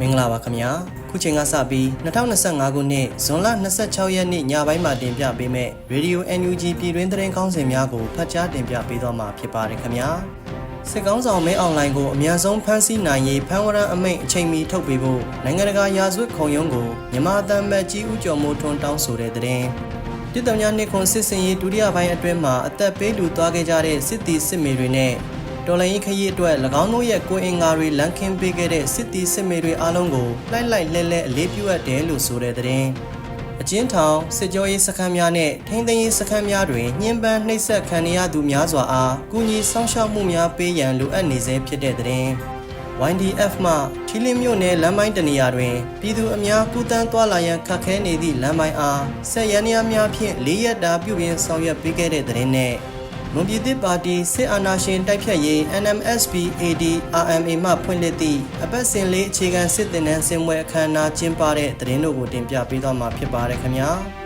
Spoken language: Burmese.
မင်္ဂလာပါခင်ဗျာခုချိန်ကစပြီး2025ခုနှစ်ဇွန်လ26ရက်နေ့ညပိုင်းမှာတင်ပြပေးမယ့် Radio NUG ပြည်တွင်းသတင်းကောင်းစင်များကိုဖတ်ကြားတင်ပြပေးသွားမှာဖြစ်ပါတယ်ခင်ဗျာစစ်ကောင်းဆောင်မဲအွန်လိုင်းကိုအမြန်ဆုံးဖမ်းဆီးနိုင်ရေးဖမ်းဝရမ်းအမိန့်အချိန်မီထုတ်ပေးဖို့နိုင်ငံတကာရာဇဝတ်ခုံရုံးကိုမြန်မာအသံမတ်ကြီးဦးကျော်မိုးထွန်းတောင်းဆိုတဲ့သတင်းတစ်တမညာနှစ်ခွန်စစ်စင်ရေးဒုတိယပိုင်းအတွင်းမှာအသက်ပေးလူသွားခဲ့ကြတဲ့စစ်တီစစ်မေတွေနဲ့ တော်လိုင်းခရီးအတွက်၎င်းတို့ရဲ့ကိုယ်အင်္ဂါတွေလန်ခင်းပေးခဲ့တဲ့စစ်တီစစ်မေတွေအားလုံးကိုလိုက်လိုက်လဲလဲအလေးပြုအပ်တယ်လို့ဆိုတဲ့သတင်းအကျဉ်းထောင်စစ်ကြောရေးစခန်းများနဲ့ထိန်းသိမ်းရေးစခန်းများတွင်ညှဉ်းပန်းနှိပ်စက်ခံရသူများစွာအားကုညီဆောင်ရှောက်မှုများပေးရန်လိုအပ်နေစေဖြစ်တဲ့သတင်း YDF မှထီလင်းမြို့နယ်လမ်းပိုင်းတနေရာတွင်ပြည်သူအများကူတန်းသွားလာရန်ခက်ခဲနေသည့်လမ်းပိုင်းအားဆက်ရန်များများဖြင့်လေးရက်တာပြုပြင်ဆောင်ရွက်ပေးခဲ့တဲ့သတင်းနဲ့ မွန်ပြည်သစ်ပါတီစစ်အာဏာရှင်တိုက်ဖြတ်ရေး NMSP AD RMA မှဖွင့်လှစ်သည့်အပတ်စဉ်လေးအခြေခံစစ်တင်နန်းစင်ပွဲအခမ်းအနားကျင်းပတဲ့သတင်းတို့ကိုတင်ပြပေးသွားမှာဖြစ်ပါတယ်ခင်ဗျာ။